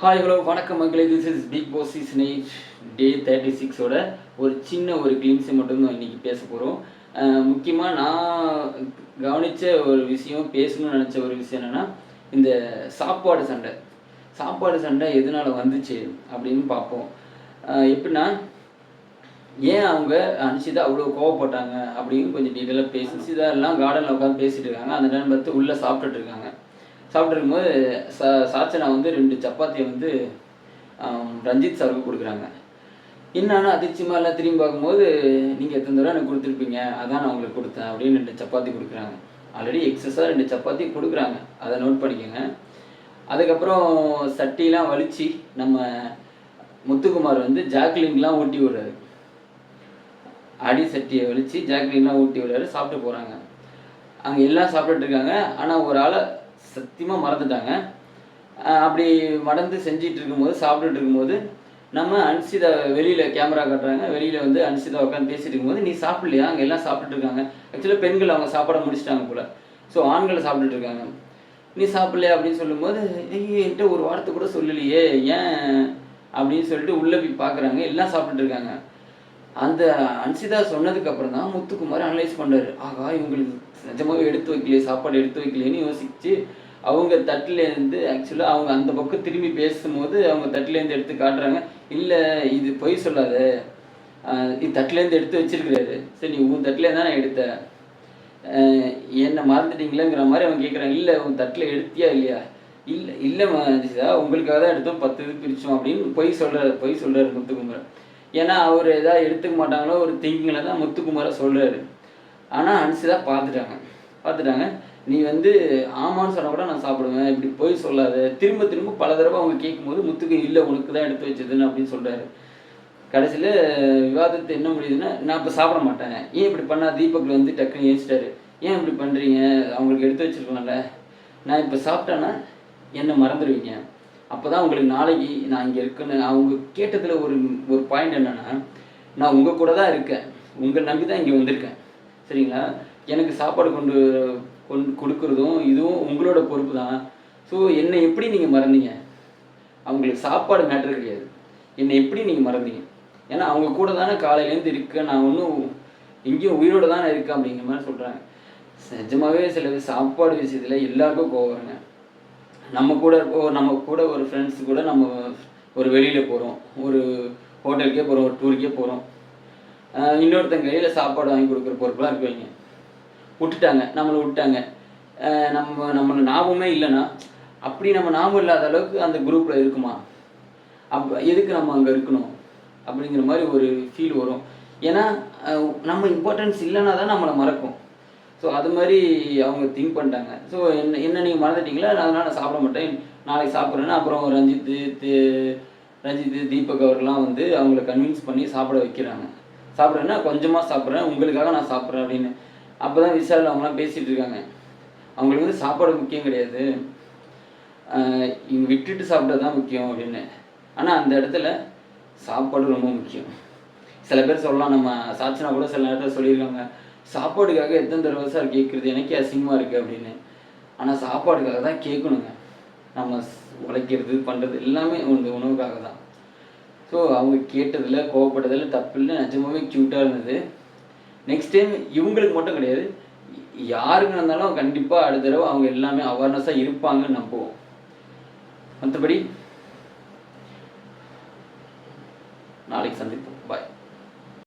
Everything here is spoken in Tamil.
ஹாய் ஹலோ வணக்கம் மக்களே this is Bigg Boss season eight day thirty சிக்ஸோட ஒரு சின்ன ஒரு கிளிம்ஸை மட்டும்தான் இன்றைக்கி பேச போகிறோம் முக்கியமாக நான் கவனித்த ஒரு விஷயம் பேசணும்னு நினச்ச ஒரு விஷயம் என்னென்னா இந்த சாப்பாடு சண்டை. சாப்பாடு சண்டை எதனால் வந்துச்சு அப்படின்னு பார்ப்போம். எப்படின்னா ஏன் அவங்க அனுஷிதா அவ்வளோ கோவப்பட்டாங்க அப்படின்னு கொஞ்சம் டீட்டெயிலாக பேசி இதெல்லாம் எல்லாம் கார்டனில் உட்காந்து பேசிகிட்டு இருக்காங்க. அந்த நேரம் பார்த்து உள்ளே சாப்பிட்டுட்டு இருக்காங்க. சாப்பிட்டு போது சா சாச்சனா வந்து ரெண்டு சப்பாத்தியை வந்து ரஞ்சித் சாருக்கு கொடுக்குறாங்க. என்னன்னா அதிர்ச்சியமாக எல்லாம் திரும்பி பார்க்கும்போது நீங்கள் எத்தனை தடவை எனக்கு கொடுத்துருப்பீங்க? அதான் நான் உங்களுக்கு கொடுத்தேன் அப்படின்னு ரெண்டு சப்பாத்தி கொடுக்குறாங்க. ஆல்ரெடி எக்ஸஸாக ரெண்டு சப்பாத்தி கொடுக்குறாங்க. அதை நோட் பண்ணிக்கோங்க. அதுக்கப்புறம் சட்டிலாம் வலிச்சு நம்ம முத்துக்குமார் வந்து ஜாக்லின்லாம் ஊட்டி விடுறாரு. அடி சட்டியை வலிச்சு ஜாக்லின்லாம் ஊட்டி விடுறாரு. சாப்பிட்டு போகிறாங்க அங்கே எல்லாம் சாப்பிட்டுட்டு இருக்காங்க. ஆனால் ஒரு ஆளை சத்தியமாக மறந்துட்டாங்க. அப்படி மறந்து செஞ்சிட்டு இருக்கும்போது சாப்பிட்டுட்டு இருக்கும்போது நம்ம அன்சிதா வெளியில் கேமரா காட்டுறாங்க. வெளியில் வந்து அன்சிதா உட்காந்து பேசிட்டு இருக்கும்போது நீ சாப்பிடலையா? அங்கே எல்லாம் சாப்பிட்டுட்டு இருக்காங்க. ஆக்சுவலாக பெண்கள் அவங்க சாப்பாட முடிச்சிட்டாங்க போல. ஸோ ஆண்களை சாப்பிட்டுட்டு இருக்காங்க. நீ சாப்பிடலையா? அப்படின்னு சொல்லும்போது என்கிட்ட ஒரு வார்த்தை கூட சொல்லலையே. ஏன்? அப்படின்னு சொல்லிட்டு உள்ளே போய் பார்க்குறாங்க எல்லாம் சாப்பிட்டுட்டு இருக்காங்க. அந்த அன்சிதா சொன்னதுக்கு அப்புறம் தான் முத்துக்குமார் அனலைஸ் பண்ணுறாரு ஆகா இவங்களுக்கு நிஜமாகவே எடுத்து வைக்கலையே சாப்பாடு எடுத்து வைக்கலையேன்னு யோசிச்சு அவங்க தட்டிலேருந்து ஆக்சுவலாக அவங்க அந்த பக்கம் திரும்பி பேசும்போது அவங்க தட்டிலேருந்து எடுத்து காட்டுறாங்க. இல்லை இது பொய் சொல்லாத. இது தட்டிலேருந்து எடுத்து வச்சிருக்கிறாரு. சரி நீ உன் தட்டிலேருந்து தான் நான் எடுத்தேன். என்னை மறந்துட்டீங்களேங்கிற மாதிரி அவங்க கேட்குறாங்க இல்லை உன் தட்டில் எடுத்தியா இல்லையா? இல்லை இல்லை மனுஷா உங்களுக்காக தான் எடுத்தோம். பத்து இது பிரித்தோம் அப்படின்னு பொய் சொல்கிறாரு பொய் சொல்கிறாரு முத்துக்குமார். ஏன்னா அவர் எதாவது எடுத்துக்க மாட்டாங்களோ ஒரு திங்கிங்கில் தான் முத்துக்குமாரை சொல்கிறாரு ஆனால் அனுசிதா பார்த்துட்டாங்க. பார்த்துட்டாங்க. நீ வந்து ஆமான்னு சொன்னால் கூட நான் சாப்பிடுவேன். இப்படி போய் சொல்லாத. திரும்ப திரும்ப பல தடவை அவங்க கேட்கும்போது முத்துக்கு இல்லை உனக்கு தான் எடுத்து வச்சதுன்னு அப்படின்னு சொல்கிறாரு கடைசியில் விவாதத்தை என்ன முடியுதுன்னா நான் இப்போ சாப்பிட மாட்டேன். ஏன் இப்படி பண்ணா? தீபக்கில் வந்து டக்குன்னு ஏசிட்டாரு ஏன் இப்படி பண்ணுறீங்க அவங்களுக்கு எடுத்து வச்சிருக்கலாம்ல. நான் இப்போ சாப்பிட்டேன்னா என்னை மறந்துடுவீங்க? அப்போ தான் உங்களுக்கு நாளைக்கு நான் இங்கே இருக்குன்னு அவங்க கேட்டதில் ஒரு ஒரு பாயிண்ட் என்னென்னா நான் உங்கள் கூட தான் இருக்கேன். உங்கள் நம்பி தான் இங்கே வந்திருக்கேன். சரிங்களா? எனக்கு சாப்பாடு கொண்டு கொண்டு கொடுக்குறதும் இதுவும் உங்களோட பொறுப்பு தான். ஸோ என்னை எப்படி நீங்கள் மறந்தீங்க? அவங்களுக்கு சாப்பாடு மேட்ரு கிடையாது. என்னை எப்படி நீங்கள் மறந்தீங்க? ஏன்னா அவங்க கூட தானே காலையிலேருந்து இருக்கேன் நான் ஒன்றும் எங்கேயும் உயிரோட தானே இருக்கேன் அப்படிங்கிற மாதிரி சொல்கிறாங்க நிஜமாகவே சில பேர் சாப்பாடு விஷயத்தில் எல்லாருக்கும் கோவம் நம்ம கூட இருப்போ நம்ம கூட ஒரு ஃப்ரெண்ட்ஸ் கூட நம்ம ஒரு வெளியில் போகிறோம் ஒரு ஹோட்டலுக்கே போகிறோம் ஒரு டூருக்கே போகிறோம் இன்னொருத்தங்க கையில் சாப்பாடு வாங்கி கொடுக்குற பொறுப்பெலாம் இருக்குவீங்க விட்டுட்டாங்க நம்மளை விட்டாங்க நம்ம நம்மளை ஞாபகமே இல்லைன்னா அப்படி நம்ம ஞாபகம் இல்லாத அளவுக்கு அந்த குரூப்பில் இருக்குமா? அப் எதுக்கு நம்ம அங்கே இருக்கணும்? அப்படிங்கிற மாதிரி ஒரு ஃபீல் வரும். ஏன்னா நம்ம இம்பார்ட்டன்ஸ் இல்லைன்னா தான் நம்மளை மறக்கும். ஸோ அது மாதிரி அவங்க திங்க் பண்ணிட்டாங்க. ஸோ என்ன என்ன நீங்கள் மறந்துட்டீங்களா? நான் அதனால் நான் சாப்பிட மாட்டேன். நாளைக்கு சாப்பிட்றேன்னா அப்புறம் ரஞ்சித்து ரஞ்சித்து ரஞ்சித் தீபக் அவர்கள்லாம் வந்து அவங்கள கன்வின்ஸ் பண்ணி சாப்பிட வைக்கிறாங்க. சாப்பிட்றேன்னா கொஞ்சமாக சாப்பிட்றேன். உங்களுக்காக நான் சாப்பிட்றேன் அப்படின்னு. அப்போ தான் விசாரில் அவங்களாம் பேசிகிட்டு இருக்காங்க. அவங்களுக்கு வந்து சாப்பாடு முக்கியம் கிடையாது. இங்கே இவங்க விட்டுட்டு சாப்பிட்டது தான் முக்கியம் அப்படின்னு. ஆனால் அந்த இடத்துல சாப்பாடு ரொம்ப முக்கியம். சில பேர் சொல்லலாம் நம்ம சாட்சினா கூட சில நேரத்தில் சொல்லியிருக்காங்க. சாப்பாடுக்காக எத்தனை தடவை சார் கேட்குறது? எனக்கே அசிங்கமாக இருக்குது அப்படின்னு. ஆனால் சாப்பாடுக்காக தான் கேட்கணுங்க. நம்ம உழைக்கிறது பண்ணுறது எல்லாமே இந்த உணவுக்காக தான். ஸோ அவங்க கேட்டதில் கோவப்பட்டதில் தப்பு இல்லை நிஜமாவே க்யூட்டாக இருந்தது. நெக்ஸ்ட் டைம் இவங்களுக்கு மட்டும் கிடையாது. யாருக்கு இருந்தாலும் கண்டிப்பாக அடுத்த தடவை அவங்க எல்லாமே அவேர்னஸாக இருப்பாங்கன்னு நம்புவோம். மற்றபடி நாளைக்கு சந்திப்போம்.